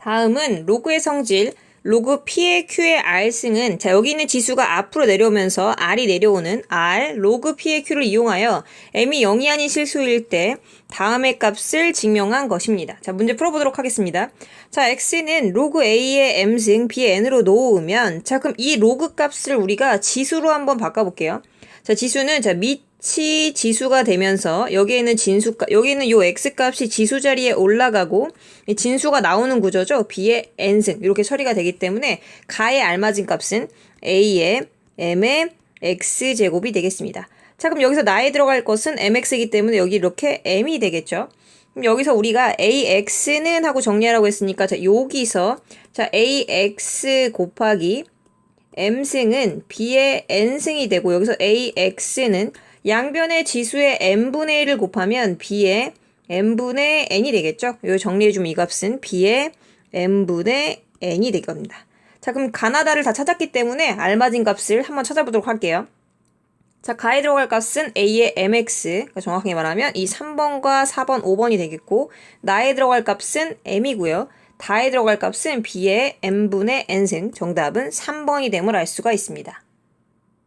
다음은 로그의 성질, 로그 P의 Q의 R승은 자 여기 있는 지수가 앞으로 내려오면서 R이 내려오는 R, 로그 P의 Q를 이용하여 M이 0이 아닌 실수일 때 다음의 값을 증명한 것입니다. 자 문제 풀어보도록 하겠습니다. 자 X는 로그 A의 M승 B의 N으로 놓으면 자 그럼 이 로그 값을 우리가 지수로 한번 바꿔볼게요. 자 지수는 자 밑이 지수가 되면서 여기에는 진수 값 여기는 요 x 값이 지수 자리에 올라가고 이 진수가 나오는 구조죠. b의 n승 이렇게 처리가 되기 때문에 가에 알맞은 값은 a의 m의 x 제곱이 되겠습니다. 자 그럼 여기서 나에 들어갈 것은 mx이기 때문에 여기 이렇게 m이 되겠죠. 그럼 여기서 우리가 ax는 하고 정리하라고 했으니까 자 여기서 자 ax 곱하기 m승은 b의 n승이 되고 여기서 ax는 양변의 지수의 n분의 1을 곱하면 b의 n분의 n이 되겠죠. 요 정리해주면 이 값은 b의 n분의 n이 될 겁니다. 자 그럼 가나다를 다 찾았기 때문에 알맞은 값을 한번 찾아보도록 할게요. 자, 가에 들어갈 값은 A의 MX, 그러니까 정확하게 말하면 이 3번과 4번, 5번이 되겠고, 나에 들어갈 값은 M이고요. 다에 들어갈 값은 B의 M분의 N승, 정답은 3번이 됨을 알 수가 있습니다.